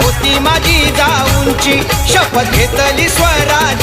होती माझी जाऊंची. शपथ घेतली स्वराज